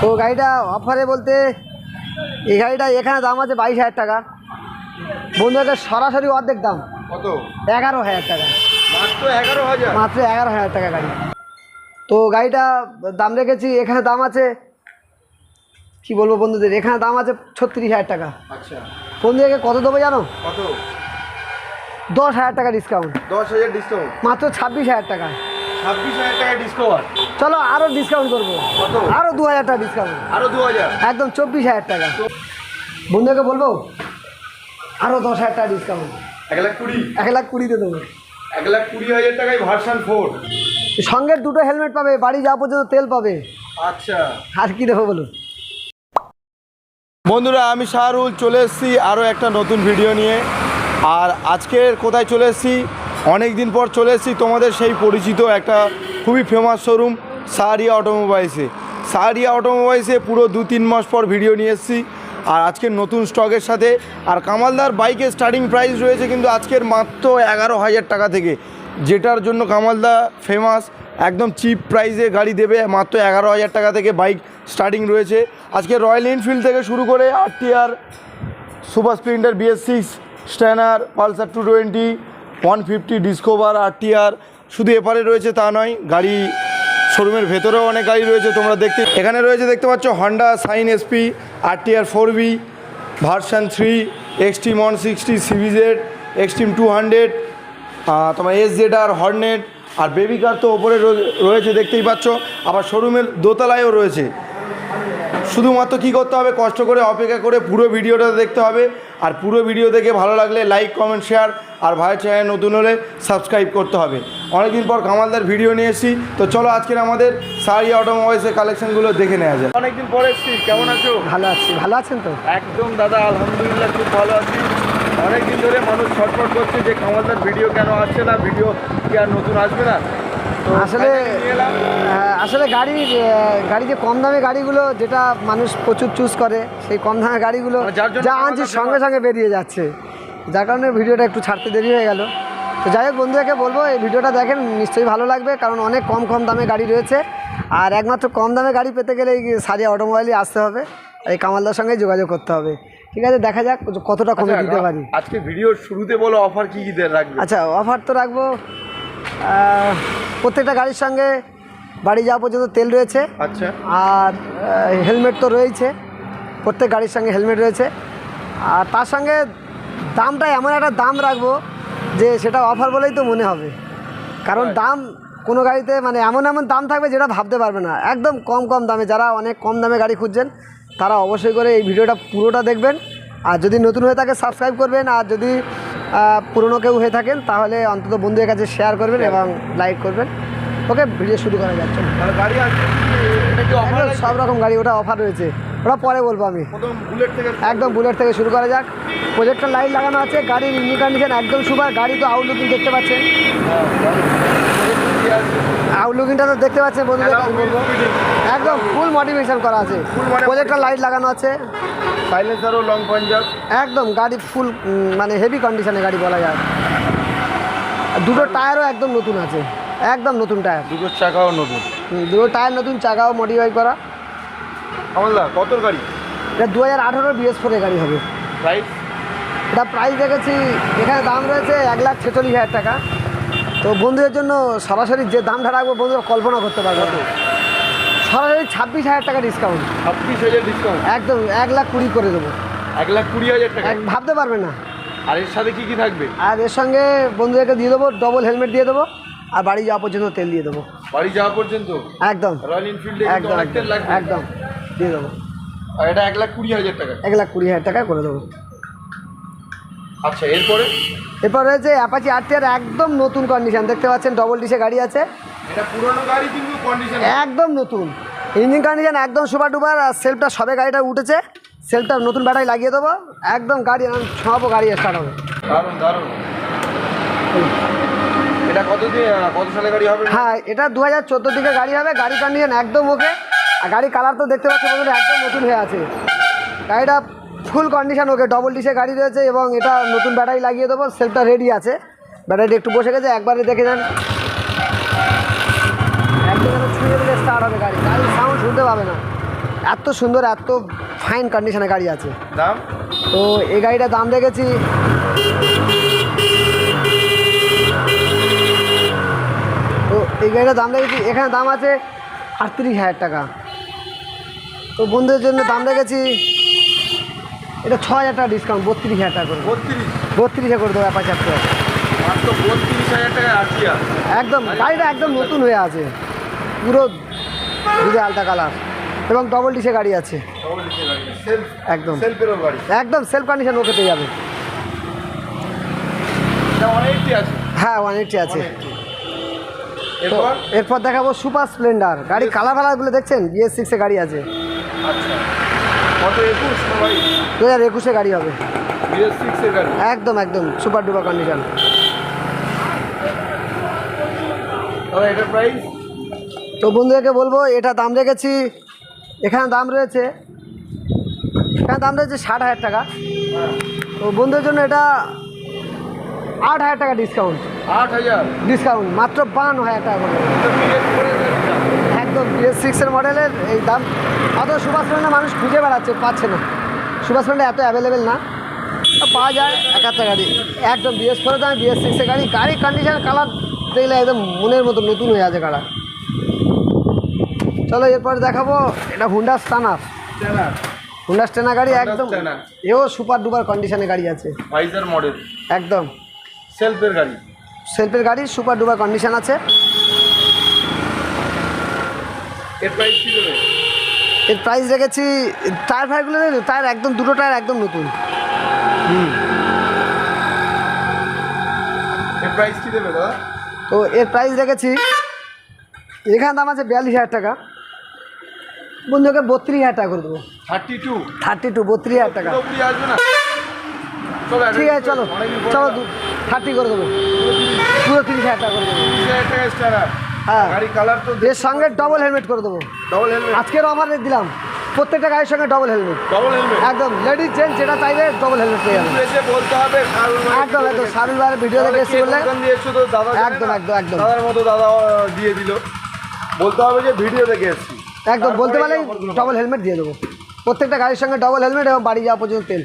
তো গাড়িটা অফারে বলতে এই গাড়িটা এখানে দাম আছে বাইশ হাজার টাকা। বন্ধুদের সরাসরি অর্ধেক দাম। কত? এগারো হাজার টাকা। মাত্র এগারো হাজার? মাত্র এগারো হাজার টাকা গাড়ি। তো গাড়িটা দাম রেখেছি এখানে দাম আছে কি বলব বন্ধুদের এখানে দাম আছে ছত্রিশ হাজার টাকা। আচ্ছা। বন্ধুদেরকে কত দেবো জানো? কত? দশ হাজার টাকা ডিসকাউন্ট দশ হাজার ডিসকাউন্ট মাত্র ছাব্বিশ হাজার টাকা। চলো আরও ডিসকাউন্ট করব। আরও দু হাজার টাকা ডিসকাউন্ট আরও দু হাজার? একদম চব্বিশ হাজার টাকা। বন্ধুকে বলব আরও দশ হাজার টাকা ডিসকাউন্ট এক লাখ কুড়ি। এক লাখ কুড়িতে দেবো। এক লাখ কুড়ি হাজার টাকায় ভার্সান ফোর সঙ্গে দুটো হেলমেট পাবে বাড়ি যাওয়া পর্যন্ত তেল পাবে। আচ্ছা। আর কি দেবো বলুন? বন্ধুরা আমি শাহরুল চলে এসেছি আরও একটা নতুন ভিডিও নিয়ে। আর আজকের কোথায় চলে এসেছি? অনেক দিন পর চলে এসেছি তোমাদের সেই পরিচিত একটা খুবই ফেমাস শোরুম সাহারিয়া অটোমোবাইলসে সাহারিয়া অটোমোবাইলসে পুরো দু তিন মাস পর ভিডিও নিয়ে এসেছি। আর আজকের নতুন স্টকের সাথে, আর কামালদার বাইকের স্টার্টিং প্রাইস রয়েছে কিন্তু আজকের মাত্র এগারো হাজার টাকা থেকে। যেটার জন্য কামালদা ফেমাস একদম চিপ প্রাইসে গাড়ি দেবে, মাত্র এগারো হাজার টাকা থেকে বাইক স্টার্টিং রয়েছে। আজকে রয়্যাল এনফিল্ড থেকে শুরু করে RTR super Splendor BS six Stunner Pulsar two twenty one fifty Discover আর শুধু এপারে রয়েছে তা নয়, গাড়ি শোরুমের ভেতরেও অনেক গাড়ি রয়েছে, তোমরা দেখতে, এখানে রয়েছে দেখতে পাচ্ছ Honda Shine SP R four V version three Xtreme one sixty CBZ Xtreme two hundred তোমার এস জেড আর হর্নেট আর বেবি কার তো ওপরে রয়ে- রয়েছে, দেখতেই পাচ্ছ। আবার শোরুমের দোতলায়ও রয়েছে। শুধুমাত্র কি করতে হবে? কষ্ট করে অপেক্ষা করে পুরো ভিডিওটা দেখতে হবে। আর পুরো ভিডিও দেখে ভালো লাগলে লাইক কমেন্ট শেয়ার আর ভাইয়ের চ্যানেল নতুন হলে সাবস্ক্রাইব করতে হবে। অনেকদিন পর কামালদার ভিডিও নিয়ে এসেছি। তো চলো আজকের আমাদের সারি অটোমোবাইলসের কালেকশনগুলো দেখে নেওয়া যায় অনেকদিন পরে এসেছি। কেমন আছো? ভালো আছি। ভালো আছেন তো? একদম দাদা আলহামদুলিল্লাহ খুব ভালো আছি। অনেকদিন ধরে মানুষ ছটফট করছে যে কামালদার ভিডিও কেন আসছে না ভিডিও কি আর নতুন আসবে না? আসলে। আহ, আসলে গাড়ি গাড়ি যে কম দামে গাড়িগুলো যেটা মানুষ প্রচুর চুজ করে সেই কম দামের গাড়িগুলো মানে যা আনছি সঙ্গে সঙ্গে বেরিয়ে যাচ্ছে। যার কারণে ভিডিওটা একটু ছাড়তে দেরি হয়ে গেল। তো যাই হোক বন্ধুদেরকে বলব এই ভিডিওটা দেখেন নিশ্চয়ই ভালো লাগবে কারণ অনেক কম কম দামে গাড়ি রয়েছে। আর একমাত্র কম দামে গাড়ি পেতে গেলে এই সারিয়া অটোমোবাইলই আসতে হবে এই কামালদার সঙ্গে যোগাযোগ করতে হবে। ঠিক আছে দেখা যাক কতটা কমে আচ্ছা, দিতে পারি। আজকে ভিডিওর শুরুতে বলো অফার কী কি রাখবে? আচ্ছা অফার তো রাখব প্রত্যেকটা গাড়ির সঙ্গে বাড়ি যাওয়া পর্যন্ত তেল রয়েছে। আচ্ছা। আর হেলমেট তো রয়েছে প্রত্যেক গাড়ির সঙ্গে হেলমেট রয়েছে। আর তার সঙ্গে দামটা এমন একটা দাম রাখব যে সেটা অফার বলেই তো মনে হবে। কারণ দাম কোনো গাড়িতে মানে এমন এমন দাম থাকবে যেটা ভাবতে পারবে না। একদম কম কম দামে যারা অনেক কম দামে গাড়ি খুঁজছেন তারা অবশ্যই করে এই ভিডিওটা পুরোটা দেখবেন। আর যদি নতুন হয়ে থাকে সাবস্ক্রাইব করবেন। আর যদি পুরনো কেউ হয়ে থাকেন তাহলে অন্তত বন্ধুদের কাছে শেয়ার করবেন এবং লাইক করবেন। ওকে ভিডিও শুরু করা যাচ্ছে অফার সব রকম গাড়ি ওটা অফার রয়েছে। ওটা পরে বলব আমি। একদম বুলেট থেকে শুরু করা যাক। প্রজেক্টর লাইট লাগানো আছে গাড়ির ইঞ্জিন কন্ডিশন একদম সুপার গাড়ি তো আউটলুকিং দেখতে পাচ্ছেন। আউটলুকিংটা তো দেখতে পাচ্ছেন বন্ধুদের একদম ফুল মডিফিকেশন করা আছে। প্রজেক্টর লাইট লাগানো আছে। সাইলেন্সারও লং পাঞ্জাব একদম গাড়ি ফুল মানে হেভি কন্ডিশনে গাড়ি বলা যায়। দুটো টায়ারও একদম নতুন আছে। একদম নতুন টায়ার দুটো চাকাও নতুন। দুটো টায়ার নতুন চাকাও মডিফাই করা। আমলদা কত গাড়ি? এটা দু হাজার আঠারো বিএস ফোরের গাড়ি হবে। প্রাইস এটা প্রাইস দেখেছি এখানে দাম রয়েছে এক লাখ ছেচল্লিশ হাজার টাকা। তো বন্ধুদের জন্য সরাসরি যে দামটা রাখব বন্ধুরা কল্পনা করতে পারবে। সরাসরি ছাব্বিশ হাজার টাকা ডিসকাউন্ট ছাব্বিশ হাজার ডিসকাউন্ট একদম এক লাখ কুড়ি করে দেবো। এক লাখ কুড়ি হাজার টাকা? ভাবতে পারবে না। আর এর সাথে কি কি থাকবে? আর এর সঙ্গে বন্ধুদেরকে দিয়ে দেবো ডবল হেলমেট দিয়ে দেবো আর বাড়ি যাওয়া পর্যন্ত তেল দিয়ে দেবো। বাড়ি যাওয়া পর্যন্ত? একদম। রয়্যাল এনফিল্ডে একদম একদম। দিয়ে দেবো। আর এটা এক লাখ কুড়ি হাজার টাকা। এক লাখ কুড়ি হাজার টাকা করে দেবো। আচ্ছা এরপরে? এরপর রয়েছে অ্যাপাচি আরটিআর একদম নতুন কন্ডিশন দেখতে পাচ্ছেন ডবল ডিসে গাড়ি আছে। এটা পুরনো গাড়ি কিন্তু কন্ডিশন একদম নতুন। ইঞ্জিন কন্ডিশন একদম সুপার ডুপার আর সেলফটা সবে গাড়িটা উঠেছে। সেলফটা নতুন ব্যাটারি লাগিয়ে দেবো। একদম গাড়ি সব গাড়ি স্টার্ট হবে। দারুণ দারুণ। এটা কত কত সালে গাড়ি হবে? হ্যাঁ এটা দু হাজার চোদ্দোর দিকে গাড়ি হবে। গাড়ি কন্ডিশন একদম ওকে আর গাড়ি কালার তো দেখতে পাচ্ছি বন্ধুরা একদম নতুন হয়ে আছে। গাড়িটা ফুল কন্ডিশন ওকে ডবল ডিসে গাড়ি রয়েছে এবং এটা নতুন ব্যাটারি লাগিয়ে দেবো সেলফটা রেডি আছে। ব্যাটারি একটু বসে গেছে একবারে দেখে যান একদম ছুঁয়ে দিলে স্টার্ট হবে গাড়ি গাড়ির সাউন্ড শুনতে পাবে না। এত সুন্দর এত ফাইন কন্ডিশনে গাড়ি আছে। দাম? তো এই গাড়িটার দাম রেখেছি তো এই গাড়িটার দাম রেখেছি এখানে দাম আছে আটত্রিশ হাজার টাকা। তো বন্ধুদের জন্য দাম রেখেছি এটা ছ হাজার টাকা ডিসকাউন্ট বত্রিশ হাজার টাকা করে। বত্রিশ? বত্রিশে করে দেবো অ্যাপাচার আটটিয়া একদম গাড়িটা একদম নতুন হয়ে আছে। পুরো দুধে আলতা কালার। এবং ডবল ডিসে গাড়ি আছে। একদম। একদম সেলফ কন্ডিশন ওকে পেয়ে যাবে। হ্যাঁ ওয়ান এইটটি আছে। এরপর? এরপর দেখাবো সুপার স্প্লেন্ডার গাড়ি কালার কালারগুলো দেখছেন? বিএস সিক্সে গাড়ি আছে। আচ্ছা। কত একুশ ভাই দু হাজার একুশে গাড়ি হবে। একদম একদম। Super duper condition. প্রাইস তো বন্ধুদেরকে বলব এটা দাম রেখেছি এখানে দাম রয়েছে এখানে দাম রয়েছে ষাট হাজার টাকা। তো বন্ধুদের জন্য এটা আট হাজার টাকা ডিসকাউন্ট আট হাজার? ডিসকাউন্ট মাত্র বান্ন হাজার টাকা করে। বিএস সিক্সের মডেলের এই দাম। অত সুভাষ ব্র্যান্ডে মানুষ খুঁজে বেড়াচ্ছে পাচ্ছে না। সুভাষ ব্র্যান্ডে এত অ্যাভেলেবেল না। পাওয়া যায় এক একটা গাড়ি। একদম বিএস ফোরে দাম বিএস সিক্সের গাড়ি। গাড়ি কন্ডিশন কালার দেখলে একদম মনের মতো নতুন হয়ে আছে কালার চলো এরপরে দেখাবো এটা হুন্ডা স্টানার হুন্ডা স্টেনা গাড়ি একদম এও সুপার ডুপার কন্ডিশনে গাড়ি আছে। মডেল একদম। সেলফের গাড়ি। সেলফের গাড়ি সুপার ডুপার কন্ডিশন আছে। এর প্রাইস কি দেবে? এর প্রাইস রেখেছি টায়ার ফায়ারগুলো টায়ার একদম দুটো টায়ার একদম নতুন। এর প্রাইস কি দেবে দাদা? তো এর প্রাইস রেখেছি এখানে দাম আছে বিয়াল্লিশ হাজার টাকা। বন্ধুকে বত্রিশ হাজার টাকা করে দেবো। থার্টি টু থার্টি টু বত্রিশ হাজার টাকা ঠিক আছে চলো চলো থার্টি করে দেবো। পুরো তিরিশ। হাজার টাকা করে দেবো। হ্যাঁ। গাড়ি কালার তো এর সঙ্গে ডবল হেলমেট করে দেবো। ডবল হেলমেট আজকের অফার দিলাম। প্রত্যেকটা গাড়ির সঙ্গে ডবল হেলমেট ডবল হেলমেট একদম। লেডিস জেন্টস যেটা চাইবে ডবল হেলমেট পেয়ে যাবে। এসে বলতে হবে একদম একদম। শারুল ভাইয়ের ভিডিও দেখে এসে বললে একদম, একদম, একদম। দাদার মতো দাদা দিয়ে দিল। বলতে হবে যে ভিডিও দেখে এসছি। একদম বলতে তারপরে পারলে এই offer গুলো ডবল হেলমেট দিয়ে দেবো। প্রত্যেকটা গাড়ির সঙ্গে ডবল হেলমেট এবং বাড়ি যাওয়া পর্যন্ত তেল।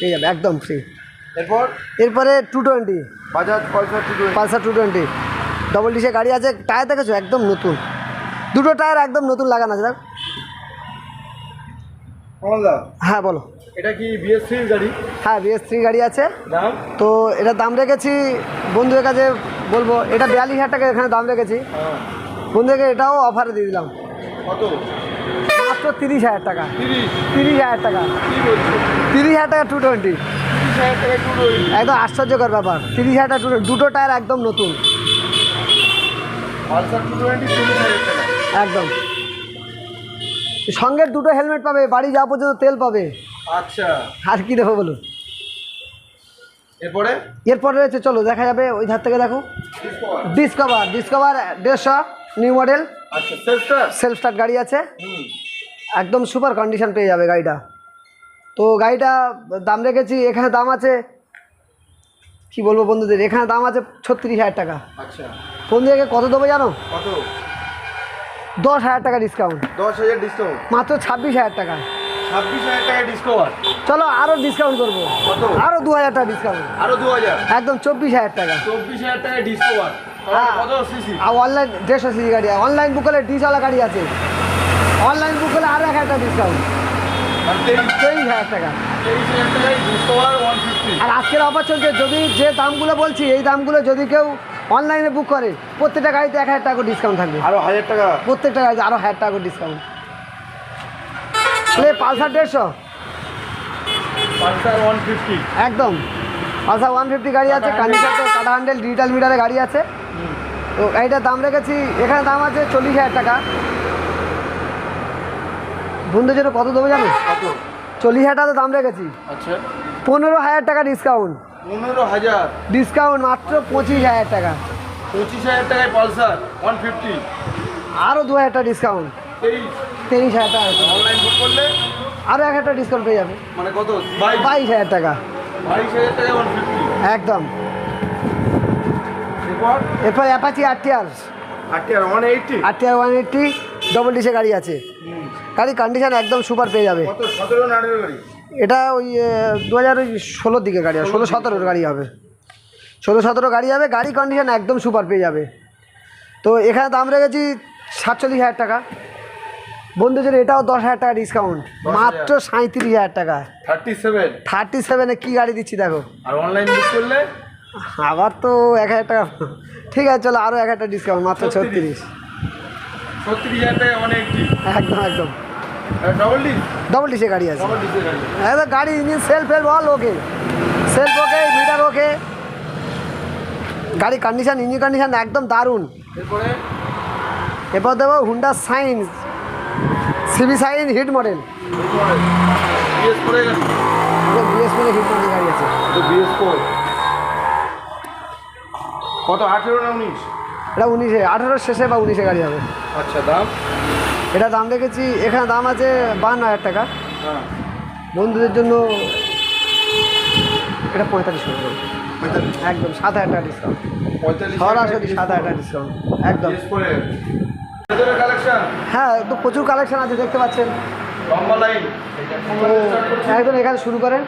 পেয়ে যাবে একদম ফ্রি এরপর? এরপরে two twenty Bajaj Pulsar two Pulsar two twenty double ডিসে গাড়ি আছে টায়ার দেখেছ? একদম নতুন। দুটো টায়ার একদম নতুন লাগানো আছে দেখ। হ্যাঁ বলো। এটা কি বিএস থ্রির গাড়ি? হ্যাঁ বিএস থ্রি গাড়ি আছে। দাম? তো এটার দাম রেখেছি বন্ধুদের কাছে বলব এটা বিয়াল্লিশ হাজার টাকা এখানে দাম রেখেছি। হ্যাঁ। বন্ধুদেরকে এটাও অফারে দিয়ে দিলাম। কত? মাত্র তিরিশ হাজার টাকা। তিরিশ। হাজার টাকা। তিরিশ হাজার টাকা টু টোয়েন্টি একদম আশ্চর্যকর ব্যাপার। তিরিশ হাজার টাকা দুটো টায়ার একদম নতুন পালসার টু টোয়েন্টি তিরিশ হাজার টাকা একদম। সঙ্গে দুটো হেলমেট পাবে বাড়ি যাওয়া পর্যন্ত তেল পাবে। আচ্ছা। আর কি দেবো বলুন? এরপরে? এরপর রয়েছে চলো দেখা যাবে ওই ধার থেকে দেখো। ডিসকভার ডিসকভার দেড়শো নিউ মডেল সেলফ স্টার্ট গাড়ি আছে। একদম সুপার কন্ডিশন পেয়ে যাবে গাড়িটা। তো গাড়িটা দাম রেখেছি এখানে দাম আছে কি বলব বন্ধুদের এখানে দাম আছে ছত্রিশ হাজার টাকা। আচ্ছা। বন্ধুদেরকে কত দেবো জানো? কত? দশ হাজার টাকা ডিসকাউন্ট দশ হাজার ডিসকাউন্ট মাত্র ছাব্বিশ হাজার টাকা। ছাব্বিশ হাজার টাকা ডিসকাউন্ট চলো আরও ডিসকাউন্ট করব। কত? আরও দু হাজার টাকা ডিসকাউন্ট আরও দু হাজার? একদম চব্বিশ হাজার টাকা। চব্বিশ হাজার টাকা ডিসকাউন্ট হ্যাঁ। আর অনলাইন দেড়শো সিসি গাড়ি অনলাইন বুক হলে ডিসওয়ালা গাড়ি আছে। অনলাইন বুক হলে আরও এক হাজার টাকা ডিসকাউন্ট তেইশ হাজার টাকা। আর আজকের অফার চলছে যদি যে দামগুলো বলছি এই দামগুলো যদি কেউ অনলাইনে বুক করে প্রত্যেকটা গাড়িতে এক হাজার টাকা ডিসকাউন্ট থাকবে। আরও হাজার টাকা? প্রত্যেকটা গাড়িতে আরও হাজার টাকা ডিসকাউন্ট তাহলে পালসার দেড়শো? পালসার ওয়ান ফিফটি একদম। পালসার ওয়ান ফিফটি গাড়ি আছে কানিসাতে কাটা হ্যান্ডেল ডিজিটাল মিটারে গাড়ি আছে। তো গাড়িটার দাম রেখেছি এখানে দাম আছে চল্লিশ হাজার টাকা। বন্ধুর জন্য কত দেবো জানো? কত? চল্লিশ হাজার টাকা তো দাম রেখেছি। আচ্ছা। পনেরো হাজার টাকা ডিসকাউন্ট পনেরো হাজার। ডিসকাউন্ট মাত্র পঁচিশ হাজার টাকা। পঁচিশ হাজার টাকায় পালসার ওয়ান ফিফটি আরও দু হাজার টাকা ডিসকাউন্ট তেইশ। হাজার টাকা অনলাইন বুক করলে? আরও এক হাজার টাকা ডিসকাউন্ট পেয়ে যাবে। মানে কত? বাইশ। হাজার টাকা। বাইশ হাজার টাকায় ওয়ান ফিফটি একদম। এরপর? অ্যাপাচি আরটিআর আটটি আর one eighty RTR one eighty double ডিসে গাড়ি আছে। গাড়ি কন্ডিশন একদম সুপার পেয়ে যাবে। এটা ওই দু হাজার ওই ষোলোর দিকে গাড়ি হবে ষোলো সতেরোর গাড়ি হবে। ষোলো সতেরো গাড়ি হবে গাড়ি কন্ডিশন একদম সুপার পেয়ে যাবে। তো এখানে দাম রেখেছি সাতচল্লিশ হাজার টাকা। বন্ধু বন্ধুদের এটাও দশ হাজার টাকা ডিসকাউন্ট মাত্র সাঁত্রিশ হাজার টাকা। থার্টি সেভেন থার্টি সেভেনে কী গাড়ি দিচ্ছি দেখো। আর অনলাইন বুক করলে? আবার তো এক হাজার টাকা। ঠিক আছে চলো আরও এক হাজার টাকা ডিসকাউন্ট মাত্র ছত্রিশ। ছত্রিশ। হাজার টাকা অনেক একদম একদম। ডবল ডিস গাড়ি আছে। ডিসের গাড়ি engine self ফেলফ all okay self okay meter okay গাড়ি কন্ডিশন ইঞ্জিন কন্ডিশন একদম দারুণ। এরপর? দেবো Honda Shine CB Shine hit model BS hit model গাড়ি। আছে। তো বিএস ফোর কত? আঠেরো না উনিশ? এটা উনিশে আঠেরোর শেষে বা উনিশে গাড়ি হবে। আচ্ছা দাম? এটা দাম রেখেছি এখানে দাম আছে বান্ন হাজার টাকা। হ্যাঁ। বন্ধুদের জন্য এটা পঁয়তাল্লিশ করে একদম সাত হাজার টাকা ডিসকাউন্ট সরাসরি সাত হাজার টাকা ডিসকাউন্ট একদম। হ্যাঁ তো প্রচুর কালেকশন আছে দেখতে পাচ্ছেন। একদম এখানে শুরু করেন।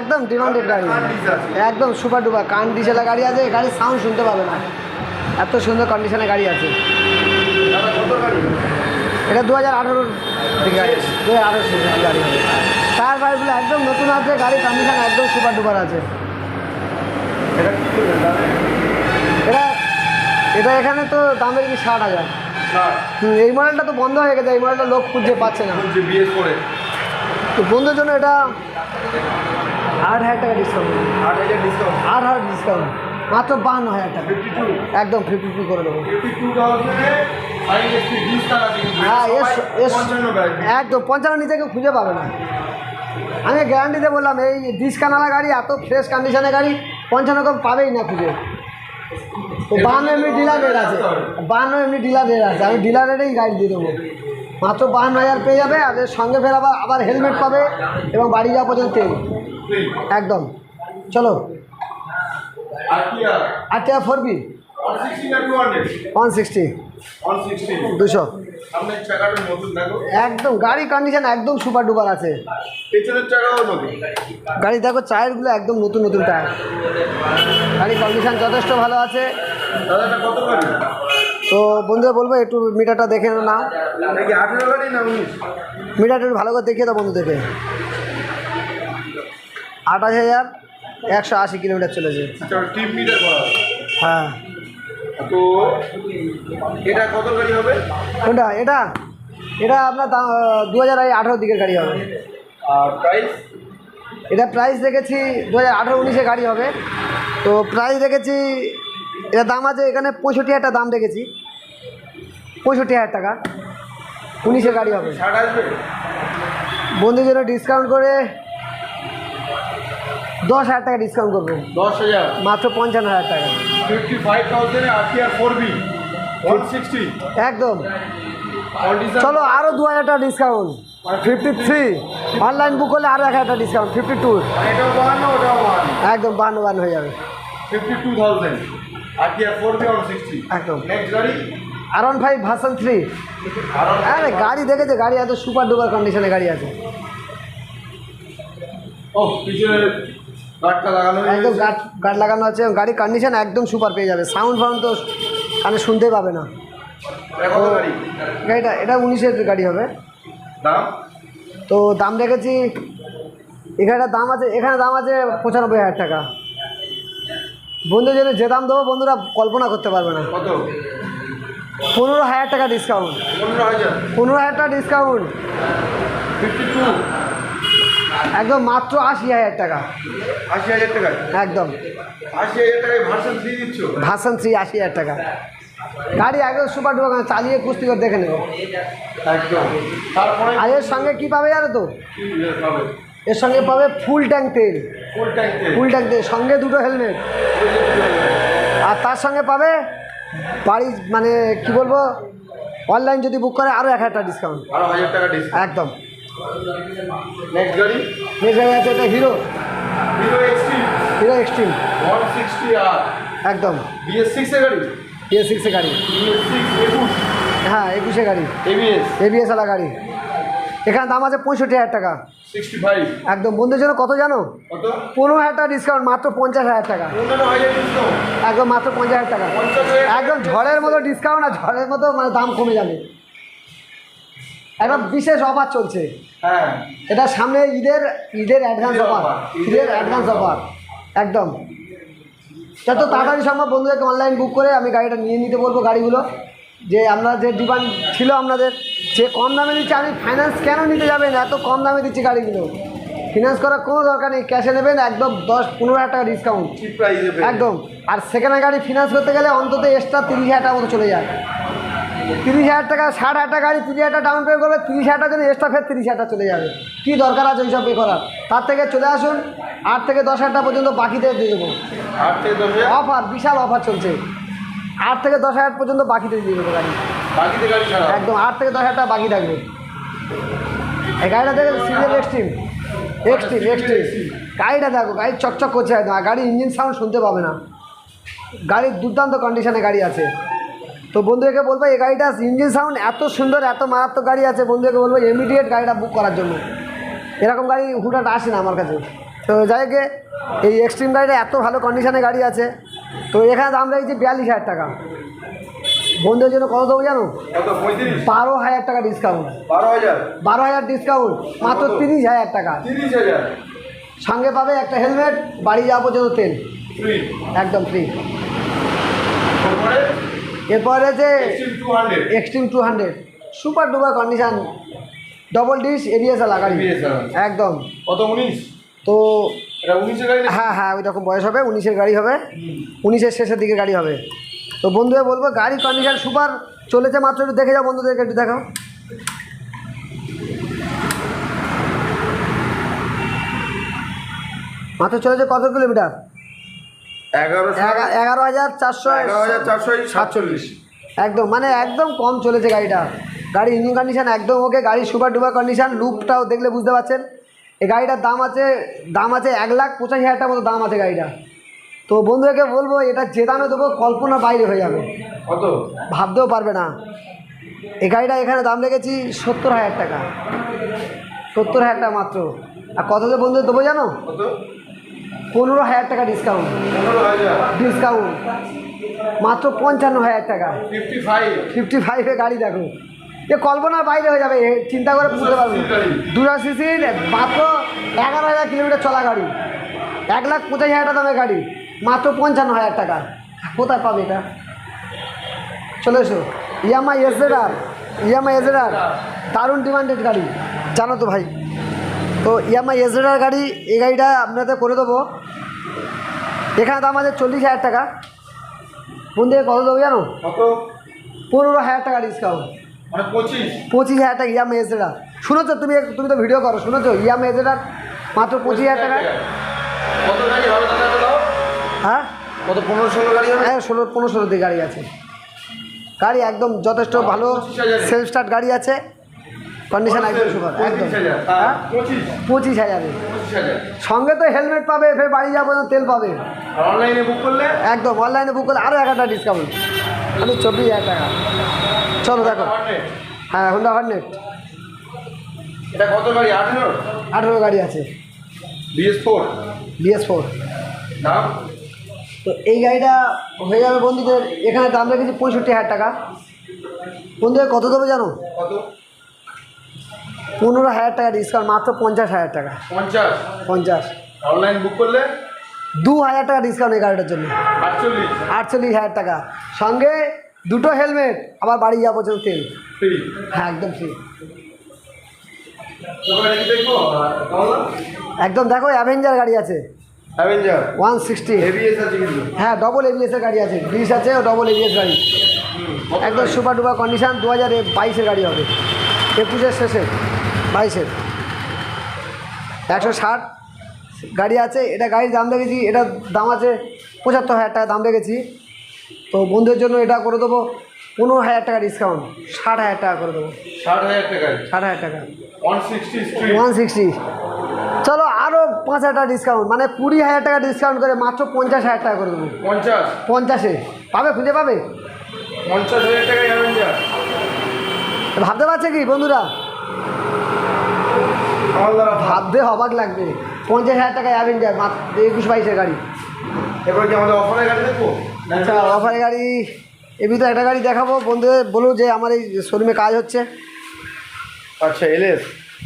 একদম ডিমান্ডেড গাড়ি। একদম সুপার ডুপার কান ডিসেলা গাড়ি আছে গাড়ির সাউন্ড শুনতে পাবে না এত সুন্দর কন্ডিশনে গাড়ি আছে। এটা দু হাজার আঠেরোর গাড়ি দু হাজার আঠেরো গাড়ি টায়ার ফায়ারগুলো একদম নতুন আছে গাড়ির কন্ডিশন একদম সুপার ডুপার আছে। এটা কি এটা এখানে তো দাম রেখেছি ষাট হাজার। এই মডেলটা তো বন্ধ হয়ে গেছে এই মডেলটা লোক খুঁজে পাচ্ছে না। তো বন্ধুর জন্য এটা আট হাজার টাকা ডিসকাউন্ট আট হাজার ডিসকাউন্ট আট হাজার ডিসকাউন্ট মাত্র বান্ন হাজার টাকা। একদম ফিফটি টু করে দেবো। হ্যাঁ একদম পঞ্চান্ন নিচে কেউ খুঁজে পাবে না। আমি গ্যারান্টিতে বললাম, এই ডিসকানালা গাড়ি, এত ফ্রেশ কন্ডিশনের গাড়ি, পঞ্চান্ন কম পাবেই না খুঁজে। তো বান্ন এমনি ডিলার রেট আছে। বান্ন এমনি ডিলার রেট আছে। আমি ডিলার রেটেই গাড়ি দিয়ে দেবো। মাত্র বান্ন হাজার পেয়ে যাবে, আর সঙ্গে ফের আবার আবার হেলমেট পাবে এবং বাড়ি যাওয়া পর্যন্ত একদম। চলো। আর কি R four V? One sixty দুশো। দেখো। একদম গাড়ি কন্ডিশন একদম সুপার ডুপার আছে। গাড়ি দেখো টায়ারগুলো একদম নতুন নতুন টায়ার। গাড়ি কন্ডিশন যথেষ্ট ভালো আছে। তো বন্ধুদের বলব একটু মিটারটা দেখে নাও। না মিটারটা ভালো করে দেখিয়ে দাও বন্ধুদেরকে। আঠাশ হাজার একশো আশি কিলোমিটার আচ্ছা মিটার করা আছে। হ্যাঁ। তো এটা কত গাড়ি হবে? কোনটা এটা এটা আপনার দু হাজার আঠেরোর দিকের গাড়ি হবে। আর প্রাইস এটা প্রাইস দেখেছি দু হাজার আঠেরো উনিশে গাড়ি হবে। তো প্রাইস দেখেছি এটা দাম আছে এখানে পঁয়ষট্টি হাজার দাম দেখেছি। পঁয়ষট্টি হাজার টাকা উনিশে গাড়ি হবে। বন্ধুর জন্য ডিসকাউন্ট করে দশ হাজার টাকা ডিসকাউন্ট করব। দশ হাজার? মাত্র পঞ্চান্ন হাজার টাকা। ফিফটি ফাইভ থাউজেন্ডে আর R four V one sixty একদম। চলো আরও দু হাজার টাকা discount fifty three online book করলে আরও এক হাজার টাকা ডিসকাউন্ট ফিফটি টু একদম বান্ন বান্ন হয়ে যাবে। ফিফটি টু থাউজেন্ড আর ফোর বি ওয়ান সিক্সটি একদম। নেক্সট গাড়ি? R one five version three আরে গাড়ি দেখেছে গাড়ি এত সুপার ডুপার কন্ডিশনে গাড়ি আছে। ও পিছনে একদম। গার্ড গার্ড লাগানো আছে গাড়ির কন্ডিশন একদম সুপার পেয়ে যাবে। সাউন্ড ফাউন্ড তো কানে শুনতেই পাবে না। এটা গাড়িটা এটা উনিশের গাড়ি হবে। দাম? তো দাম রেখেছি এখানে দাম আছে এখানে দাম আছে পঁচানব্বই হাজার টাকা। বন্ধুদের জন্য যে দাম দেবো বন্ধুরা কল্পনা করতে পারবে না। কত? পনেরো হাজার টাকা ডিসকাউন্ট পনেরো হাজার। পনেরো হাজার টাকা ডিসকাউন্ট ফিফটি টু একদম মাত্র আশি হাজার টাকা। আশি হাজার টাকা? একদম। আশি হাজার টাকায় ভার্সন থ্রি দিচ্ছ? ভার্সন থ্রি আশি হাজার টাকা। গাড়ি একদম সুপার ডুপার চালিয়ে কুস্তি করে দেখে নেব। আর এর সঙ্গে কী পাবে জানো তো? এর সঙ্গে পাবে ফুল ট্যাঙ্ক তেল। ফুল ট্যাঙ্ক তেল। ফুল ট্যাঙ্ক তেল সঙ্গে দুটো হেলমেট আর তার সঙ্গে পাবে বাড়ি মানে কি বলব অনলাইন যদি বুক করে আরও এক হাজার টাকা ডিসকাউন্ট একদম। নেক্সট গাড়ি নেক্সট গাড়ি আছে এটা Hero Hero XT Hero Xtreme one sixty R একদম। বিএস সিক্সের গাড়ি? ইয়ে সিক্সের গাড়ি। বিএস সিক্স একুশ হ্যাঁ একুশে গাড়ি। এবিএস এবিএস আলা গাড়ি। এখানে দাম আছে পঁয়ষট্টি হাজার টাকা। একদম বন্ধুদের জন্য কত জানো? পনেরো হাজার টাকা ডিসকাউন্ট মাত্র পঞ্চাশ হাজার টাকা। একদম মাত্র পঞ্চাশ হাজার টাকা। একদম ঝড়ের মতো ডিসকাউন্ট আর ঝড়ের মতো মানে দাম কমে যাবে। একদম বিশেষ অফার চলছে। হ্যাঁ। এটা সামনে ঈদের ঈদের অ্যাডভান্স অফার ঈদের অ্যাডভান্স অফার একদম। যত তাড়াতাড়ি সম্ভব বন্ধুদেরকে অনলাইন বুক করে আমি গাড়িটা নিয়ে নিতে বলব গাড়িগুলো। যে আপনার যে ডিমান্ড ছিল আপনাদের যে কম দামে দিচ্ছে আপনি ফাইন্যান্স কেন নিতে যাবেন? এত কম দামে দিচ্ছি গাড়িগুলো। ফিনান্স করার কোনো দরকার নেই ক্যাশে নেবেন একদম দশ পনেরো হাজার টাকা ডিসকাউন্ট একদম। আর সেকেন্ড গাড়ি ফিনান্স করতে গেলে অন্তত এক্সট্রা তিরিশ হাজার টাকা মতো চলে যায়। তিরিশ হাজার টাকা ষাট হাজার টাকা গাড়ি তিরিশ হাজার টাকা ডাউন পে করবে তিরিশ হাজার টাকা জন্য এক্সট্রা ফের তিরিশ হাজার টাকা চলে যাবে। কী দরকার আছে ওইসব পে করার? তার থেকে চলে আসুন আট থেকে দশ হাজার টাকা পর্যন্ত বাকিতে দিয়ে দেবো। থেকে অফার বিশাল অফার চলছে। আট থেকে দশ হাজার পর্যন্ত বাকিতে দিয়ে দেবো গাড়ি। একদম আট থেকে দশ হাজার টাকা বাকি থাকবে। এই গাড়িটা দেখে সিজন এক্সট্রিম এক্সট্রিম এক্সট্রিম গাড়িটা দেখো গাড়ি চকচক করছে একদম আর গাড়ির ইঞ্জিন সাউন্ড শুনতে পাবে না। গাড়ির দুর্দান্ত কন্ডিশনে গাড়ি আছে। তো বন্ধুদেরকে বলব এই গাড়িটা ইঞ্জিন সাউন্ড এত সুন্দর এত মারাত্মক গাড়ি আছে বন্ধুদেরকে বলব ইমিডিয়েট গাড়িটা বুক করার জন্য। এরকম গাড়ি হুটাট আসে না আমার কাছে। তো যাই হোক এই এক্সট্রিম গাড়িটা এত ভালো কন্ডিশনে গাড়ি আছে। তো এখানে দাম রেখেছি বিয়াল্লিশ হাজার টাকা। বন্ধুদের জন্য কত দেবো জানো? বারো হাজার টাকা ডিসকাউন্ট বারো হাজার? ডিসকাউন্ট মাত্র তিরিশ হাজার টাকা। সঙ্গে পাবে একটা হেলমেট বাড়ি যাওয়া পর্যন্ত তেল। একদম ফ্রি এরপরে যে Xtreme two hundred super duper condition double disc ABS লাগাড়ি ABS একদম। কত উনিশ? তো হ্যাঁ হ্যাঁ ওই রকম বয়স হবে উনিশের গাড়ি হবে। উনিশের শেষের দিকে গাড়ি হবে। তো বন্ধুদের বলব গাড়ির কন্ডিশন সুপার চলেছে মাত্র একটু দেখে যাও বন্ধুদেরকে একটু দেখাও। মাত্র চলেছে কত কিলোমিটার? এগারো হাজার চারশো এগারো হাজার চারশো সাতচল্লিশ। একদম মানে একদম কম চলেছে গাড়িটা। গাড়ির ইঞ্জিন কন্ডিশন একদম ওকে গাড়ির সুপার ডুপার কন্ডিশন লুকটাও দেখলে বুঝতে পারছেন। এই গাড়িটার দাম আছে দাম আছে এক লাখ পঁচাশি হাজার টাকার মতো দাম আছে গাড়িটা। তো বন্ধুদেরকে বলব এটা যে দামে দেবো কল্পনার বাইরে হয়ে যাবে। কত? ভাবতেও পারবে না। এই গাড়িটা এখানে দাম রেখেছি সত্তর হাজার টাকা। সত্তর হাজার টাকা মাত্র। আর কত যে বন্ধু দেবো জানো? পনেরো হাজার টাকা ডিসকাউন্ট ডিসকাউন্ট মাত্র পঞ্চান্ন হাজার টাকা। ফিফটি ফাইভ গাড়ি দেখো। এ কল্পনার বাইরে হয়ে যাবে চিন্তা করে বুঝতে পারবে। দুশো সিসির মাত্র এগারো হাজার কিলোমিটার চলা গাড়ি। এক লাখ পঁচাশি হাজার টাকা দামের গাড়ি। মাত্র পঞ্চান্ন হাজার টাকা। কোথায় পাবে এটা? চলে এসো। ইয়ামা এসেডার ইয়ামা এসেডার দারুণ ডিমান্ডেড গাড়ি। জানো তো ভাই। তো ইয়ামা এসেডার গাড়ি এই গাড়িটা আপনাদের করে দেবো। এখানে দাম আছে চল্লিশ হাজার টাকা। বন্ধুদের কত দেবো জানো? কত? পনেরো হাজার টাকা ডিসকাউন্ট মানে পঁচিশ। পঁচিশ হাজার টাকা ইয়ামা এজেরা শুনেছো তুমি তুমি তো ভিডিও করো শুনেছো? ইয়ামা এজেরার মাত্র পঁচিশ হাজার টাকা। হ্যাঁ? কত পনেরো ষোলো গাড়ি হ্যাঁ ষোলো পনেরো ষোলো দিকে গাড়ি আছে। গাড়ি একদম যথেষ্ট ভালো সেলফ স্টার্ট গাড়ি আছে। কন্ডিশন একদম সুপার একদম। পঁচিশ হাজার হ্যাঁ পঁচিশ। হাজারে। সঙ্গে তো হেলমেট পাবে ফের বাড়ি যাব তেল পাবে। অনলাইনে বুক করলে? একদম অনলাইনে বুক করলে আরও এক হাজার ডিসকাউন্ট আমি চব্বিশ হাজার টাকা। চলো দেখো। হ্যাঁ হোন্ডা হান্ড্রেড এটা কত গাড়ি? আঠেরো? আঠেরো গাড়ি আছে। বিএস ফোর বিএস ফোর দাম? তো এই গাড়িটা হয়ে যাবে বন্ধুদের এখানে দাম রেখেছি পঁয়ষট্টি হাজার টাকা। বন্ধুদের কত দেবো জানো? কত? পনেরো হাজার টাকা ডিসকাউন্ট মাত্র পঞ্চাশ হাজার টাকা। পঞ্চাশ? পঞ্চাশ। অনলাইন বুক করলে? দু হাজার টাকা ডিসকাউন্ট এই গাড়িটার জন্য। আটচল্লিশ। হাজার টাকা। সঙ্গে দুটো হেলমেট আবার বাড়ি যাওয়া পর্যন্ত তেল। হ্যাঁ একদম ফ্রি একদম দেখো অ্যাভেঞ্জার গাড়ি আছে। অ্যাভেঞ্জার ওয়ান সিক্সটি হ্যাঁ ডবল এবিএসের গাড়ি আছে। ব্রিজ আছে ও ডবল এবিএস গাড়ি। একদম সুপার ডুপার কন্ডিশন দু হাজার বাইশের গাড়ি হবে। একুশের শেষে। বাইশের। একশো ষাট গাড়ি আছে এটা গাড়ির দাম রেখেছি এটার দাম আছে পঁচাত্তর হাজার টাকা দাম রেখেছি তো বন্ধুদের জন্য এটা করে দেবো পনেরো হাজার টাকা ডিসকাউন্ট ষাট হাজার টাকা করে দেবো। ষাট হাজার টাকা ষাট হাজার টাকা। ওয়ান সিক্সটি চলো আরও পাঁচ হাজার টাকা ডিসকাউন্ট মানে কুড়ি হাজার টাকা ডিসকাউন্ট করে মাত্র পঞ্চাশ হাজার টাকা করে দেবো। পঞ্চাশ? পঞ্চাশে। পাবে খুঁজে পাবে? পঞ্চাশ হাজার টাকা ভাবতে পারছে কি বন্ধুরা? ভাবতে অবাক লাগবে। পঞ্চাশ হাজার টাকায় অ্যাভেঞ্জার মাত্র একুশ বাইশের গাড়ি। এবার কি আমাদের অফারের গাড়ি দেখব? আচ্ছা অফারে গাড়ি এ ভিতরে একটা গাড়ি দেখাবো। বন্ধুদের বলুন যে আমার এই শোরুমে কাজ হচ্ছে। আচ্ছা এলএস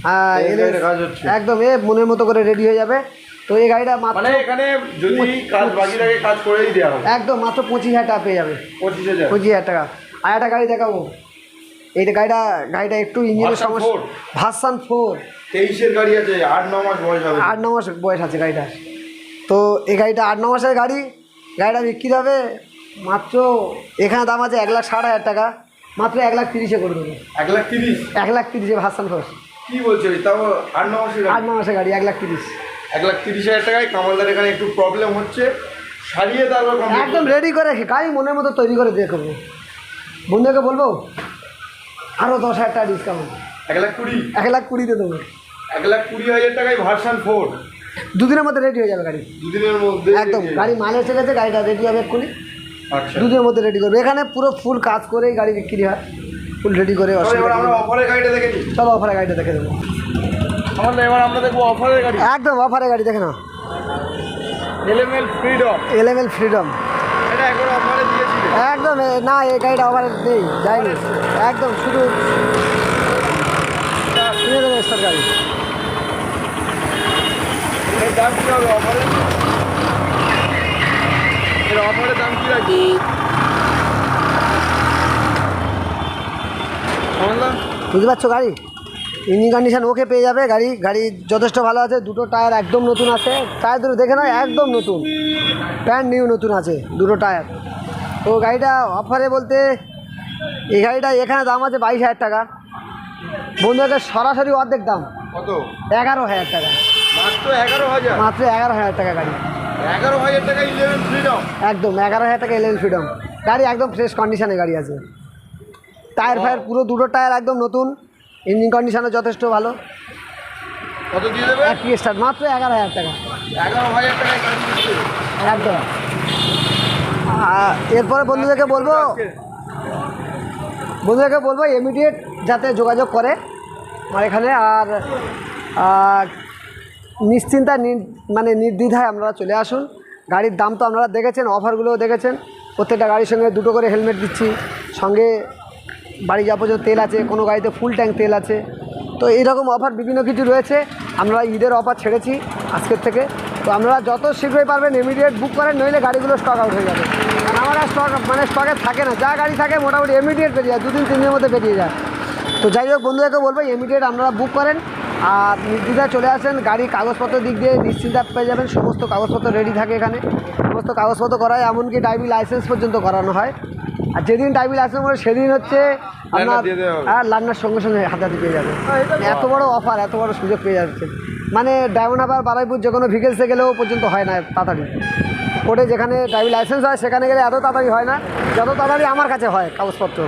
হ্যাঁ এই এলে কাজ হচ্ছে। একদম এ মনের মতো করে রেডি হয়ে যাবে। তো এই গাড়িটা মানে এখানে যদি কাজ বাকি থাকে কাজ করেই দেওয়া হবে। একদম মাত্র পঁচিশ হাজার টাকা পেয়ে যাবে। পঁচিশ হাজার। পঁচিশ হাজার টাকা। আর একটা গাড়ি দেখাবো। এইটা গাড়িটা গাড়িটা একটু ইঞ্জিনের সমস্যা? Version four. তেইশের গাড়ি আছে আট ন মাস বয়স হবে। আট ন মাস বয়স আছে গাড়িটার। তো এই গাড়িটা আট ন মাসের গাড়ি। গাড়িটা বিক্রি হবে মাত্র এখানে দাম আছে এক লাখ ষাট হাজার টাকা। মাত্র এক লাখ তিরিশে করে দেবো। এক লাখ তিরিশ? এক লাখ তিরিশে ভার্সান ফোর। কি বলছো তাও আট ন মাসের আট ন মাসের গাড়ি এক লাখ তিরিশ। এক লাখ তিরিশ হাজার টাকায় কামালদার এখানে একটু প্রবলেম হচ্ছে। সারিয়ে তারপর একদম রেডি করে গাড়ি মনের মতো তৈরি করে দিয়ে করব। বন্ধুকে বলব? আরও দশ হাজার টাকা ডিসকাউন্ট এক লাখ কুড়ি? এক লাখ কুড়িতে দেবো। এক লাখ কুড়ি হাজার টাকায় ভার্সান ফোর দুদিনের মধ্যে রেডি হয়ে যাবে গাড়ি। দুদিনের মধ্যে একদম গাড়ি মাল এসে গেছে গাড়িটা রেডি হবে এক্ষুনি। আচ্ছা। দুদিনের মধ্যে রেডি করবে। এখানে পুরো ফুল কাজ করেই গাড়ি বিক্রি হয়। ফুল রেডি করে আমরা অফারের গাড়িটা দেখে নিই। চলো অফারে গাড়িটা দেখে দেবো। এবার আমরা দেখব অফারের গাড়ি। একদম অফারে গাড়ি দেখে নাও। এলএমএল ফ্রিডম এলেভেল ফ্রিডম এটা এখন অফারে দিয়েছিলে একদম না এই গাড়িটা অফারে নেই যায়নি। একদম শুধু গাড়ি। দাম কী হবে অফারে এর? অফারের দাম কী রাখবে বুঝতে পারছ গাড়ি? ইঞ্জিন কন্ডিশন ওকে পেয়ে যাবে গাড়ি গাড়ি যথেষ্ট ভালো আছে দুটো টায়ার একদম নতুন আছে। টায়ার দুটো দেখে নাও একদম নতুন। প্যান্ট নিউ নতুন আছে দুটো টায়ার তো গাড়িটা অফারে বলতে এই গাড়িটা এখানে দাম আছে বাইশ হাজার টাকা। বন্ধুদের সরাসরি অর্ধেক দাম। কত? এগারো হাজার টাকা। মাত্র এগারো হাজার? মাত্র এগারো হাজার টাকা গাড়ি। এগারো হাজার টাকা ইলেভেন ফ্রিডম একদম এগারো হাজার টাকা এলেন ফ্রিডম গাড়ি একদম ফ্রেশ কন্ডিশনে গাড়ি আছে। টায়ার ফায়ার পুরো দুটো টায়ার একদম নতুন। ইঞ্জিন কন্ডিশনও যথেষ্ট ভালো। কত দিয়ে দেবে? একটি স্টার্ট মাত্র এগারো হাজার টাকা। এগারো হাজার দিচ্ছে। একদম। এরপরে বন্ধুদেরকে বলব বন্ধুদেরকে বলব ইমিডিয়েট যাতে যোগাযোগ করে আমার এখানে আর নিশ্চিন্তা মানে নির্দ্বিধায় আপনারা চলে আসুন। গাড়ির দাম তো আপনারা দেখেছেন অফারগুলোও দেখেছেন। প্রত্যেকটা গাড়ির সঙ্গে দুটো করে হেলমেট দিচ্ছি। সঙ্গে বাড়ি যাওয়া পর্যন্ত তেল আছে, কোনো গাড়িতে ফুল ট্যাঙ্ক তেল আছে। তো এইরকম অফার বিভিন্ন কিছু রয়েছে। আমরা ঈদের অফার ছেড়েছি আজকের থেকে। তো আপনারা যত শীঘ্রই পারবেন ইমিডিয়েট বুক করেন, নইলে গাড়িগুলো স্টক আউট হয়ে যাবে। কারণ আমার স্টক মানে স্টকে থাকে না। যা গাড়ি থাকে মোটামুটি ইমিডিয়েট বেরিয়ে যায়, দুদিন, তিন দিনের মধ্যে বেরিয়ে যায়। তো যাই হোক, বন্ধুদেরকে বলব ইমিডিয়েট আপনারা বুক করেন। আর নির্দ্বিধায় চলে আসেন, গাড়ির কাগজপত্র দিক দিয়ে নিশ্চিন্তা পেয়ে যাবেন। সমস্ত কাগজপত্র রেডি থাকে এখানে। সমস্ত কাগজপত্র করায়, এমনকি ড্রাইভিং লাইসেন্স পর্যন্ত করানো হয়। আর যেদিন ড্রাইভিং লাইসেন্স করে সেদিন হচ্ছে আপনার আর লান্নার সঙ্গে সঙ্গে হাতাতে পেয়ে যাবে। এত বড় অফার এত বড় সুযোগ পেয়ে যাচ্ছে। মানে ডায়মন্ড হাবার বারাইপুর যে কোনো ভিকেলসে গেলেও পর্যন্ত হয় না তাড়াতাড়ি। কোর্টে যেখানে ড্রাইভিং লাইসেন্স হয় সেখানে গেলে এত তাড়াতাড়ি হয় না যত তাড়াতাড়ি আমার কাছে হয় কাগজপত্র।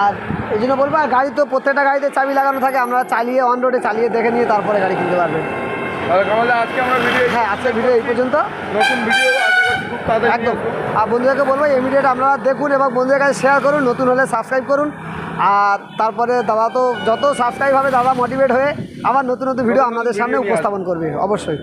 আর এই জন্য বলব আর গাড়ি তো প্রত্যেকটা গাড়িতে চাবি লাগানো থাকে আমরা চালিয়ে অন রোডে চালিয়ে দেখে নিয়ে তারপরে গাড়ি কিনতে পারবেন। তাহলে কামালদা আজকে আমরা হ্যাঁ আজকের ভিডিও এই পর্যন্ত। নতুন ভিডিও একদম। আর বন্ধুদেরকে বলব ইমিডিয়েট আপনারা দেখুন এবং বন্ধুদের কাছে শেয়ার করুন নতুন হলে সাবস্ক্রাইব করুন। আর তারপরে দাদা তো যত সাবস্ক্রাইব হবে দাদা মোটিভেট হয়ে আবার নতুন নতুন ভিডিও আপনাদের সামনে উপস্থাপন করবে অবশ্যই।